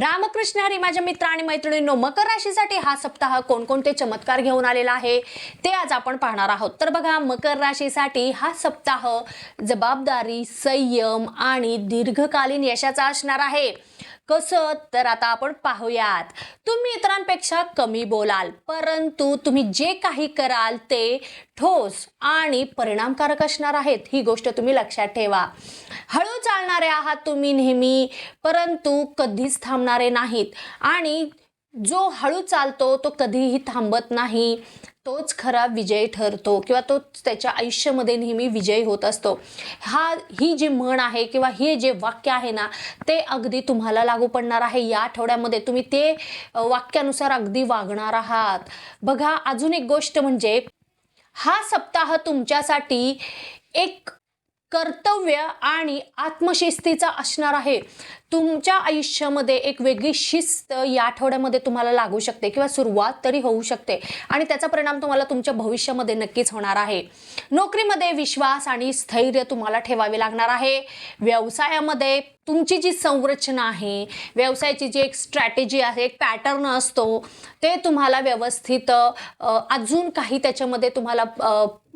रामकृष्ण हरी माझ्या मित्र आणि मैत्रिणींनो मकर राशीसाठी हा सप्ताह कोणकोणते चमत्कार घेऊन आलेला आहे ते आज आपण पाहणार आहोत. तर बघा मकर राशीसाठी हा सप्ताह जबाबदारी संयम आणि दीर्घकालीन यशाचा असणार आहे. कसं? तर आता आपण पाहूयात. तुम्ही इतरांपेक्षा कमी बोलाल परंतु तुम्ही जे काही कराल ते ठोस आणि परिणामकारक असणार आहेत ही गोष्ट तुम्ही लक्षात ठेवा. हळू चालणारे आहात तुम्ही नेहमी परंतु कधीच थांबणारे नाहीत. आणि जो हळू चालतो तो कधीही थांबत नाही. तोच खरा विजय ठरतो किंवा तो त्याच्या आयुष्यामध्ये नेहमी विजयी होत असतो. हा ही जी म्हण आहे किंवा हे जे वाक्य आहे ना ते अगदी तुम्हाला लागू पडणार आहे. या आठवड्यामध्ये तुम्ही ते वाक्यानुसार अगदी वागणार आहात. बघा अजून एक गोष्ट म्हणजे हा सप्ताह तुमच्यासाठी एक कर्तव्य आणि आत्मशिस्तीचा असणार आहे. तुमच्या आयुष्यामध्ये एक वेगळी शिस्त या आठवड्यामध्ये तुम्हाला लागू शकते किंवा सुरुवात तरी होऊ शकते आणि त्याचा परिणाम तुम्हाला तुमच्या भविष्यामध्ये नक्कीच होणार आहे. नोकरीमध्ये विश्वास आणि स्थैर्य तुम्हाला ठेवावे लागणार आहे. व्यवसायामध्ये तुमची जी संरचना आहे व्यवसायाची जी एक स्ट्रॅटेजी आहे एक पॅटर्न असतो ते तुम्हाला व्यवस्थित अजून काही त्याच्यामध्ये तुम्हाला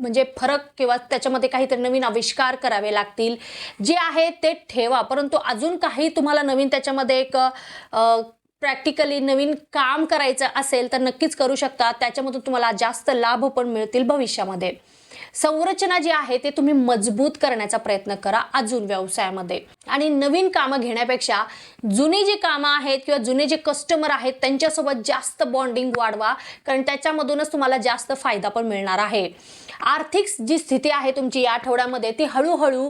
म्हणजे फरक किंवा त्याच्यामध्ये काहीतरी नवीन आविष्कार करावे लागतील. जे आहे ते ठेवा. परंतु अजून काही तुम्हाला नवीन त्याच्यामध्ये एक प्रॅक्टिकली नवीन काम करायचं असेल तर नक्कीच करू शकता. त्याच्यामधून तुम्हाला जास्त लाभ पण मिळतील भविष्यामध्ये. संरचना जी आहे ते तुम्ही मजबूत करण्याचा प्रयत्न करा अजून व्यवसायामध्ये. आणि नवीन कामं घेण्यापेक्षा जुनी जी कामं आहेत किंवा जुने जे कस्टमर आहेत त्यांच्यासोबत जास्त बॉन्डिंग वाढवा कारण त्याच्यामधूनच तुम्हाला जास्त फायदा पण मिळणार आहे. आर्थिक जी स्थिती आहे तुमची या आठवड्यामध्ये ती हळूहळू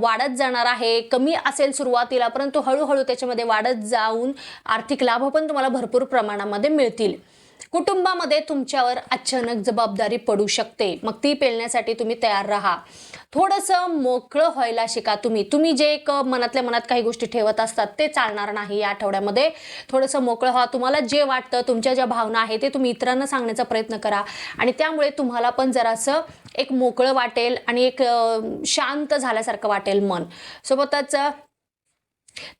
वाढत जाणार आहे. कमी असेल सुरुवातीला परंतु हळूहळू त्याच्यामध्ये वाढत जाऊन आर्थिक लाभ पण तुम्हाला भरपूर प्रमाणामध्ये मिळतील. कुटुंबामध्ये तुमच्यावर अचानक जबाबदारी पडू शकते. मग ती पेलण्यासाठी तुम्ही तयार राहा. थोडंसं मोकळं व्हायला शिका तुम्ही. तुम्ही जे एक मनातल्या मनात काही गोष्टी ठेवत असतात ते चालणार नाही या आठवड्यामध्ये. थोडंसं मोकळं व्हा. तुम्हाला जे वाटतं तुमच्या ज्या भावना आहे ते तुम्ही इतरांना सांगण्याचा प्रयत्न करा. आणि त्यामुळे तुम्हाला पण जरासं एक मोकळं वाटेल आणि एक शांत झाल्यासारखं वाटेल मन. सोबतच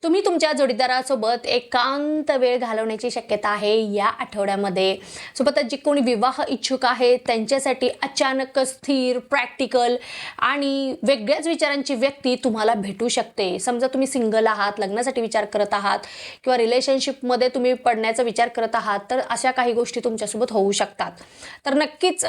तुम्ही तुमच्या जोडीदारासोबत एकांत वेळ घालवण्याची शक्यता आहे या आठवड्यामध्ये. सोबतच जे कोणी विवाह इच्छुक आहेत त्यांच्यासाठी अचानक स्थिर प्रॅक्टिकल आणि वेगळ्याच विचारांची व्यक्ती तुम्हाला भेटू शकते. समजा तुम्ही सिंगल आहात लग्नासाठी विचार करत आहात किंवा रिलेशनशिपमध्ये तुम्ही पडण्याचा विचार करत आहात तर अशा काही गोष्टी तुमच्यासोबत होऊ शकतात. तर नक्कीच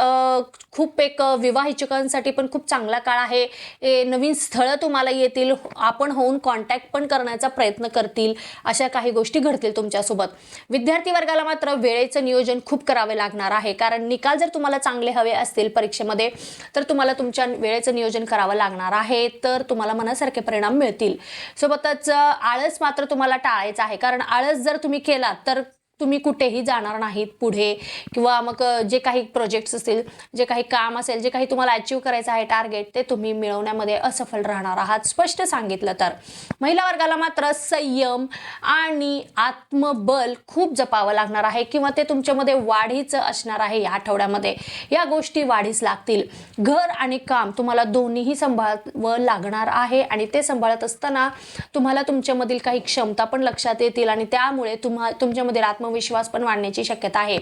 खूप एक विवाह इच्छुकांसाठी पण खूप चांगला काळ आहे. नवीन स्थळं तुम्हाला येतील आपण होऊन कॉन्टॅक्ट पण करणार करण्याचा प्रयत्न करतील अशा काही गोष्टी घडतील तुमच्यासोबत. विद्यार्थी वर्गाला मात्र वेळेचं नियोजन खूप करावे लागणार आहे. कारण निकाल जर तुम्हाला चांगले हवे असतील परीक्षेमध्ये तर तुम्हाला तुमच्या वेळेचं नियोजन करावं लागणार आहे तर तुम्हाला मनासारखे परिणाम मिळतील. सोबतच आळस मात्र तुम्हाला टाळायचा आहे. कारण आळस जर तुम्ही केलात तर तुम्ही कुठेही जाणार नाहीत पुढे किंवा मग जे काही प्रोजेक्ट्स असतील जे काही काम असेल जे काही तुम्हाला अचीव करायचं आहे टार्गेट ते तुम्ही मिळवण्यामध्ये असफल राहणार आहात स्पष्ट सांगितलं तर. महिला वर्गाला मात्र संयम आणि आत्मबल खूप जपावं लागणार आहे किंवा ते तुमच्यामध्ये वाढीचं असणार आहे या आठवड्यामध्ये. या गोष्टी वाढीस लागतील. घर आणि काम तुम्हाला दोन्हीही सांभाळावं लागणार आहे आणि ते सांभाळत असताना तुम्हाला तुमच्यामधील काही क्षमता पण लक्षात येतील आणि त्यामुळे तुम्हा तुमच्यामधील आत्मविश्वास पण वाढण्याची शक्यता आहे.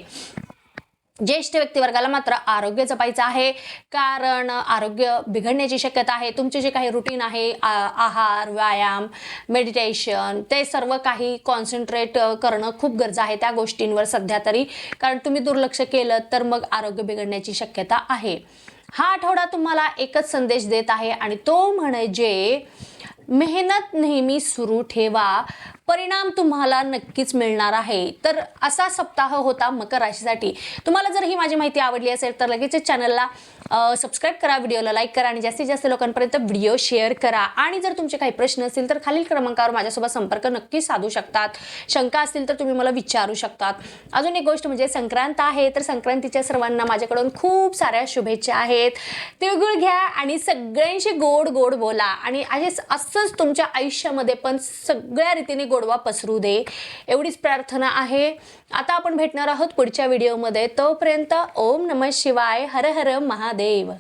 ज्येष्ठ व्यक्तिवर्गाला मात्र आरोग्य जपायचं आहे. कारण आरोग्य बिघडण्याची शक्यता आहे. तुमचे जे काही रुटीन आहे आ- आहार व्यायाम मेडिटेशन ते सर्व काही कॉन्सन्ट्रेट करणं खूप गरज आहे त्या गोष्टींवर सध्या तरी. कारण तुम्ही दुर्लक्ष केलं तर मग आरोग्य बिघडण्याची शक्यता आहे. हा आठवडा तुम्हाला एकच संदेश देत आहे आणि तो म्हणजे मेहनत नेहमी सुरू ठेवा. परिणाम तुम्हाला नक्कीच मिळणार आहे. तर असा सप्ताह होता मकर राशीसाठी. तुम्हाला जर ही माझी माहिती आवडली असेल तर लगेच चॅनलला सबस्क्राईब करा व्हिडिओला लाईक करा आणि जास्तीत जास्त लोकांपर्यंत व्हिडिओ शेअर करा. आणि जर तुमचे काही प्रश्न असतील तर खालील क्रमांकावर माझ्यासोबत संपर्क नक्की साधू शकतात. शंका असतील तर तुम्ही मला विचारू शकतात. अजून एक गोष्ट म्हणजे संक्रांत आहे तर संक्रांतीच्या सर्वांना माझ्याकडून खूप साऱ्या शुभेच्छा आहेत. तिळगुळ घ्या आणि सगळ्यांशी गोड गोड बोला. आणि असेच असंच तुमच्या आयुष्यामध्ये पण सगळ्या रीतीने गोडवा पसरू दे. एवढीच प्रार्थना आहे. आता आपण भेटणार आहोत पुढच्या व्हिडिओमध्ये. तोपर्यंत ओम नमः शिवाय हर हर महादेव.